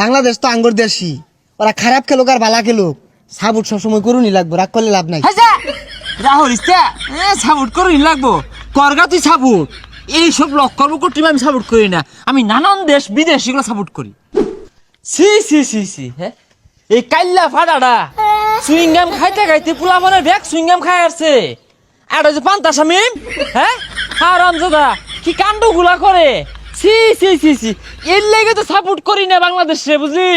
বাংলাদেশ তো আঙ্গুর দেশি ওরা খারাপ খেলুক আর বালা খেলুক। সাবুট সবসময় করুনি লাগবো, রাগ করলে লাভ নাই। রাহুল, ইস্তা। এ, সাপোর্ট করি লাগবো। করগা তুই সাপোর্ট। এইসব লক্ষ্য করতে আমি সাপোর্ট করি না। আমি নানান দেশ, বিদেশ এগুলো সাপোর্ট করি। সি সি সি সি হ্যাঁ? এই কাল্লা ফাটাটা সুইংগাম খাইতে খাইতে পোলা মনের ব্যাগ সুইংগাম খাই আসছে। আর ওই যে পান্তা স্বামী হ্যাঁ? হারাম দাদা কি কাণ্ডগুলা করে। সি সি সি সি এর লেগে তো সাপোর্ট করি না বাংলাদেশে বুঝলি?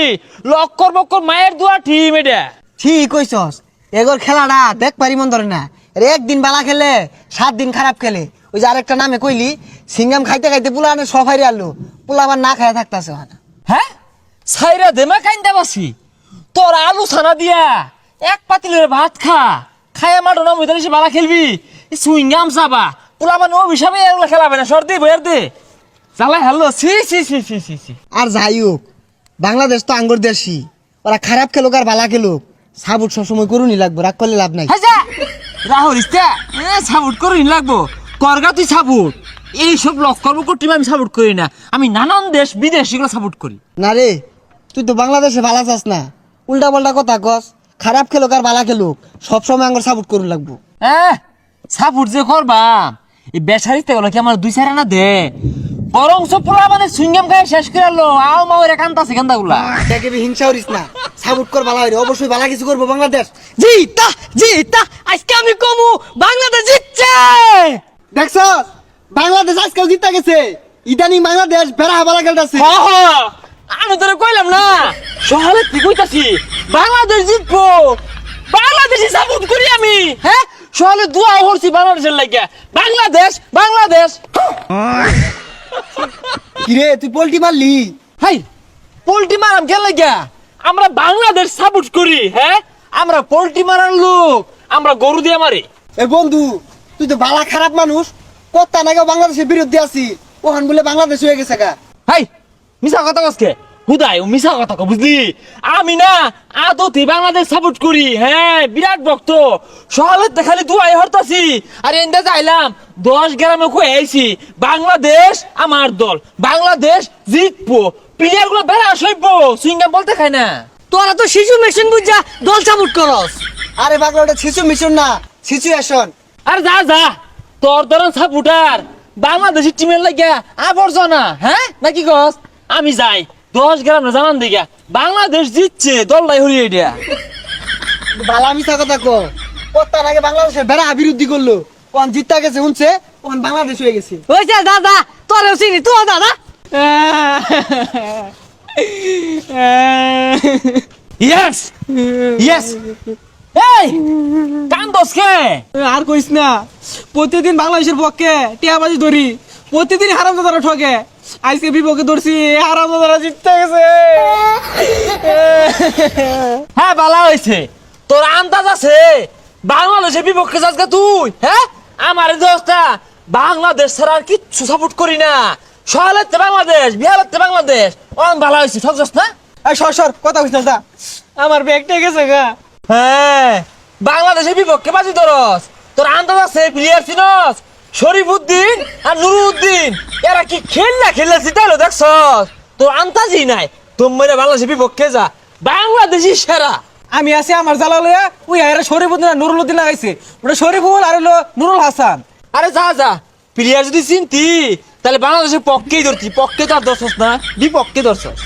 লক্কর বক্কর মায়ের দোয়া টিম এটা। ঠিক কইছস। এগোর খেলাটা দেখ পারি মন ধরে না। এর একদিন বালা খেলে সাত দিন খারাপ খেলে। ওই যে আরেকটা নামে কইলি সিঙ্গাম খাইতে খাইতে পোলা আনে সফাইরে আনলো। পোলা আবার না খায় থাকতেছে হ্যাঁ? সাইরা দেমা কাইন্দা বাসি। তোর আলু ছানা দিয়া এক পাতিলের ভাত খা। খায়া মাঠো না ময়দানে সে বালা খেলবি। সুইংগাম চাবা। পোলা মানে অভিশাপে এগুলো খেলাবে না। সর্দি বইয়ার দে। চালাই hello C C C C C C আর যাই হোক বাংলাদেশ তো আঙ্গুর দেশি ওরা খারাপ খেলুক আর বালা খেলুক। সাবুট সবসময় করুনি লাগবো রাগ করলে লাভ নাই। রাহুল ইস্তা! এ সাপোর্ট করি লাগবো। করগা তুই সাপোর্ট। এইসব লক্ষ্য করতে আমি সাপোর্ট করি না। আমি নানান দেশ বিদেশ এগুলো সাপোর্ট করি। না রে তুই তো বাংলাদেশে বালা চাস না। উল্টা পাল্টা কথা কস খারাপ খেলুক আর বালা খেলুক সবসময় আঙ্গুর সাপোর্ট করুন লাগবো। হ্যাঁ সাপোর্ট যে করবাম। এই বেসারিতে গেলো কি আমার দুই চার না দে? বরং সব পোলা মানে সুইংগাম খাই শেষ করে লো আও মাওয়ের একান্ত আছে কান্দা গুলা। দেখে হিংসা করিস না। সাপোর্ট কর বালা হইরে। অবশ্যই বালা কিছু করব বাংলাদেশ। জিতা জিতা আজকে আমি কমু। বাংলাদেশ জিতছে! দেখছ? বাংলাদেশ আজকেও জিতা গেছে। ইদানিং বাংলাদেশ বেড়া বালা খেলতেছে। আমি তোরে কইলাম না। সহালে তুই কইতাছি? বাংলাদেশ জিতবো। বাংলাদেশি সাপোর্ট করি আমি। হ্যাঁ সহালে দোয়া করছি বাংলাদেশের লাগিয়া বাংলাদেশ বাংলাদেশ। কিরে তুই পোল্টি মারলি? হাই পোল্ট্রি মারাম কেন লাগিয়া? আমরা বাংলাদেশ সাপোর্ট করি হ্যাঁ? আমরা পোল্ট্রি মারার লোক আমরা গরু দিয়ে মারি। এ বন্ধু তুই তো বালা খারাপ মানুষ। কত্তা নাকি বাংলাদেশের বিরুদ্ধে আছি। ওখান বলে বাংলাদেশ হয়ে গেছে গা। হাই মিশা কথা কসকে হুদাই ও মিশা কথা কো বুঝলি? আমি না আদতে বাংলাদেশ সাপোর্ট করি হ্যাঁ বিরাট ভক্ত। সকালে খালি দুয়াই হরতাছি। আর এন্দা যাইলাম দশ গ্রামে কয়ে আইছি বাংলাদেশ আমার দল বাংলাদেশ জিতবো। প্লেয়ারগুলো বেড়া সইব সুইংগাম বলতে খায় না। তোরা তো শিশু মেশিন বুঝা দল সাপোর্ট করস। আরে পাগলা ওটা শিশু মিশন না সিচুয়েশন আর যা যা তোর ধরন সাপোর্টার বাংলাদেশের টিমের লাগিয়া আবর্জনা হ্যাঁ? নাকি গস আমি যাই। দশ গ্রাম জানান দিগা বাংলাদেশ জিতছে দলটাই হরিয়ে দিয়া। বালা মিশা কথা কো নাকি বাংলাদেশের বেড়া বিরুদ্ধে করল। ওখান জিতা গেছে শুনছে? ওখান বাংলাদেশ হয়ে গেছে। হয়েছে দাদা তোরেও চিনি তো দাদা। ইয়েস ইয়েস এই কান্দস কে? আর কইস না প্রতিদিন বাংলাদেশের পক্ষে টিয়াবাজি ধরি প্রতিদিন হারাম দাদারা ঠকে। আজকে বিপক্ষে ধরছি দাদারা জিততে গেছে। হ্যাঁ বালা হয়েছে। তোর আন্দাজ আছে? বাংলাদেশের বিপক্ষে গা তুই হ্যাঁ? আমার দোস্তা বাংলাদেশ ছাড়া আর কিচ্ছু সাপোর্ট করি না। সহালেতে বাংলাদেশ বাংলাদেশ। অন ভালো হয়েছে ঠকছস না? এই সর সর কথা না আমার ব্যাগটা গেছে গা। হ্যাঁ বাংলাদেশের বিপক্ষে বাজি ধরস। তোর আন্দাজ আছে প্লেয়ার চিনস শরীফুদ্দিন আর নুরুদ্দিন এরা কি খেললা খেললা জিতাইলো দেখছস তোর আন্দাজই নাই। তোমরা বাংলাদেশের বিপক্ষে যা। বাংলাদেশি সেরা। আমি আছি আমার জ্বালা লইয়া ওই আয়রা শরীফুদ্দিন আর নুরুল উদ্দিন লাগাইছে। ওটা শরীফুল আর হলো নুরুল হাসান। আরে যা যা। প্লেয়ার যদি চিনতি তাহলে বাংলাদেশের পক্ষেই ধরতি। পক্ষে তো আর ধরছস না বিপক্ষে ধরছস।